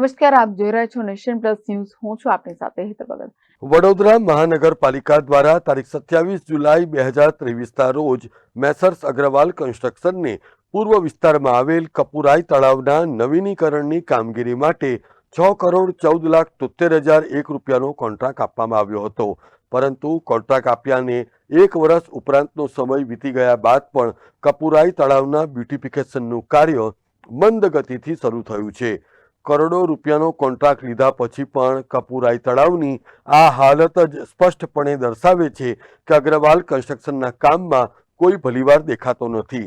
નમસ્કાર, આપ જોઈ રહ્યા છો નેશન પ્લસ ન્યૂઝ. હું છું આપની સાથે હેતર ભગત. વડોદરા મહાનગરપાલિકા દ્વારા તારીખ સત્યાવીસ જુલાઈ બે હજાર ત્રેવીસના રોજ મેસર્સ અગ્રવાલ કન્સ્ટ્રક્શનને પૂર્વ વિસ્તારમાં આવેલ કપુરાઈ તળાવના નવીનીકરણની કામગીરી માટે છ કરોડ ચૌદ લાખ તોતેર હજાર એક રૂપિયાનો કોન્ટ્રાક્ટ આપવામાં આવ્યો હતો. પરંતુ કોન્ટ્રાક્ટ આપ્યાને એક વર્ષ ઉપરાંતનો સમય વીતી ગયા બાદ પણ કપુરાઈ તળાવના બ્યુટિફિકેશનનું કાર્ય મંદ ગતિથી શરૂ થયું છે. કરોડો રૂપિયાનો કોન્ટ્રાક્ટ લીધા પછી પણ કપૂરાઈ તળાવની આ હાલત જ સ્પષ્ટપણે દર્શાવે છે કે અગ્રવાલ કન્સ્ટ્રક્શનના કામમાં કોઈ ભલીવાર દેખાતો નથી.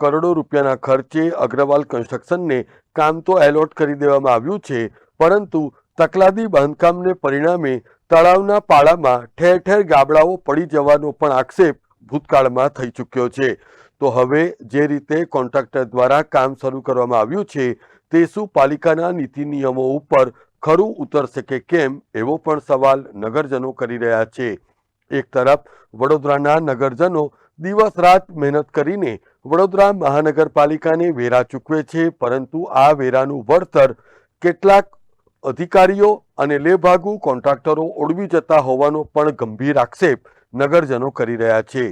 કરોડો રૂપિયાના ખર્ચે અગ્રવાલ કન્સ્ટ્રક્શનને કામ તો એલોટ કરી દેવામાં આવ્યું છે, પરંતુ તકલાદી બાંધકામને પરિણામે તળાવના પાળામાં ઠેર ઠેર ગાબડાઓ પડી જવાનો પણ આક્ષેપ ભૂતકાળમાં થઈ ચૂક્યો છે. તો હવે જે રીતે કોન્ટ્રાક્ટર દ્વારા કામ શરૂ કરવામાં આવ્યું છે તે શું પાલિકાના નીતિ નિયમો ઉપર ખરું ઉતરશે કે કેમ એવો પણ સવાલ નગરજનો કરી રહ્યા છે. એક તરફ, વડોદરાના નગરજનો દિવસ રાત મહેનત કરીને વડોદરા મહાનગરપાલિકાને વેરા ચૂકવે છે, પરંતુ આ વેરાનું વળતર કેટલાક અધિકારીઓ અને લેભાગુ કોન્ટ્રાક્ટરો ઓળવી જતા હોવાનો પણ ગંભીર આક્ષેપ નગરજનો કરી રહ્યા છે.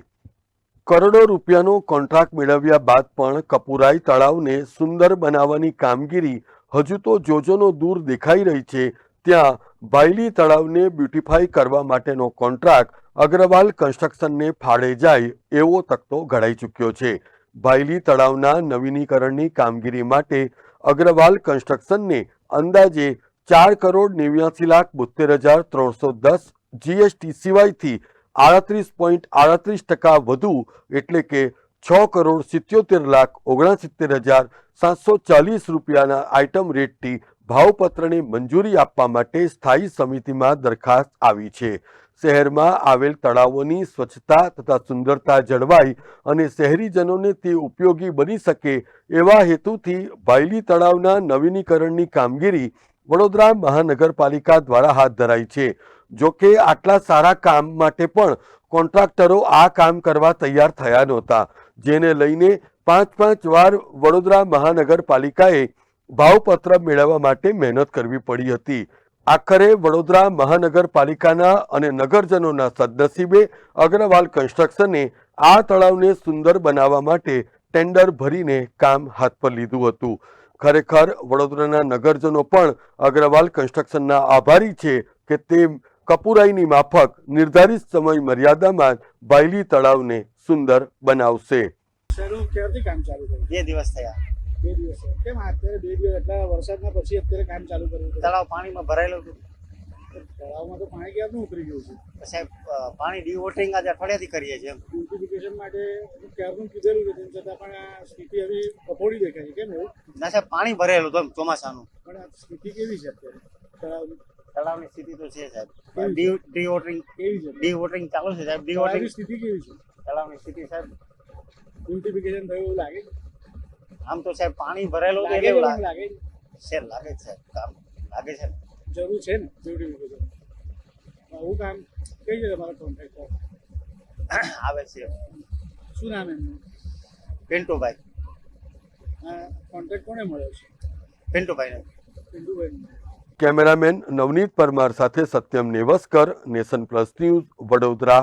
કરોડો રૂપિયાનો કોન્ટ્રાક્ટ મેળવ્યા બાદ પણ કપુરાઈ તળાવને સુંદર બનાવવાની કામગીરી હજુ તો જોજોનો દૂર દેખાઈ રહી છે. ત્યાં બાયલી તળાવને બ્યુટીફાઈ કરવા માટેનો કોન્ટ્રાક્ટ અગ્રવાલ કન્સ્ટ્રક્શનને ફાળે જાય એવો તકતો ઘડાઈ ચૂક્યો છે. બાયલી તળાવના નવીનીકરણની કામગીરી માટે અગ્રવાલ કન્સ્ટ્રક્શનને અંદાજે ચાર કરોડ નેવ્યાસી લાખ બોતેર હજાર ત્રણસો દસ જીએસટી સિવાયથી આડત્રીસ પોઈન્ટ આડત્રીસ ટકા વધુ એટલે કે છ કરોડ સિત્યોતેર લાખ ઓગણસિત્તેર હજાર સાતસો ચાલીસ રૂપિયાના આઇટમ રેટથી ભાવપત્રને મંજૂરી આપવા માટે સ્થાયી સમિતિમાં દરખાસ્ત આવી છે. શહેરમાં આવેલ તળાવોની સ્વચ્છતા તથા સુંદરતા જળવાય અને શહેરીજનોને તે ઉપયોગી બની શકે એવા હેતુથી ભાયલી તળાવના નવીનીકરણની કામગીરી વડોદરા મહાનગરપાલિકા દ્વારા હાથ ધરાઈ છે. જો કે આટલા સારા કામ માટે પણ કોન્ટ્રાક્ટરો આ કામ કરવા તૈયાર થયા નહોતા, જેને લઈને પાંચ પાંચ વાર વડોદરા મહાનગરપાલિકાએ ભાવપત્ર મેળવવા માટે મહેનત કરવી પડી હતી. આખરે વડોદરા મહાનગરપાલિકાના અને નગરજનોના સદનસીબે અગ્રવાલ કન્સ્ટ્રક્શને આ તળાવને સુંદર બનાવવા માટે ટેન્ડર ભરીને કામ હાથ પર લીધું હતું. ખરેખર વડોદરાના નગરજનો પણ અગ્રવાલ કન્સ્ટ્રક્શનના આભારી છે કે તે કપુરાઈની માફક નિર્ધારિત સમય મર્યાદામાં બાયલી તળાવને સુંદર બનાવશે. શરૂ ક્યારથી કામ ચાલુ કર્યું? બે દિવસ થયા. બે દિવસ. કેમ? અત્યારે બે દિવસ. એટલા વરસાદના પછી અત્યારે કામ ચાલુ કર્યું? તળાવ પાણીમાં ભરાયેલું હતું. તળાવમાં તો પાણી ક્યારનું ઉતરી ગયું છે? સાહેબ પાણી પાણી ડિવોટરિંગ આજે અઠવાડિયાથી કરીએ છીએ બ્યુટિફિકેશન માટે ક્યારનું કીધેલું છે તેમ છતાં પણ આ સ્થિતિ હવે કફોડી દેખાય છે કેમ એવું? ના સાહેબ પાણી ભરેલું તો ચોમાસાનું. પણ આ સ્થિતિ કેવી છે અત્યારે? તળાવની? તળાવની સ્થિતિ તો છે સાહેબ. કેવી ડી ડિવોટરિંગ કેવી છે? ડિવોટરિંગ ચાલુ છે સાહેબ ડી ડિવોટરિંગ સ્થિતિ કેવી છે? તળાવની સ્થિતિ સાહેબ. બ્યુટિફિકેશન થયું એવું લાગે આમ તો સાહેબ પાણી ભરેલું લાગે એવું લાગે છે? લાગે છે સાહેબ કામ લાગે છે. ને જરૂર છે ને બ્યુટિફિકેશન આવું કામ કઈ છે તમારો કોન્ટ્રાક્ટર આવે છે. શું નામ એમનું? પિન્ટુભાઈ. આ કોન્ટ્રાક્ટ કોને મળ્યો છે? પિન્ટુભાઈ પિન્ટુભાઈ કેમેરામેન નવનીત પરમાર સાથે Satyam Nevaskar Nation Plus news Vadodara.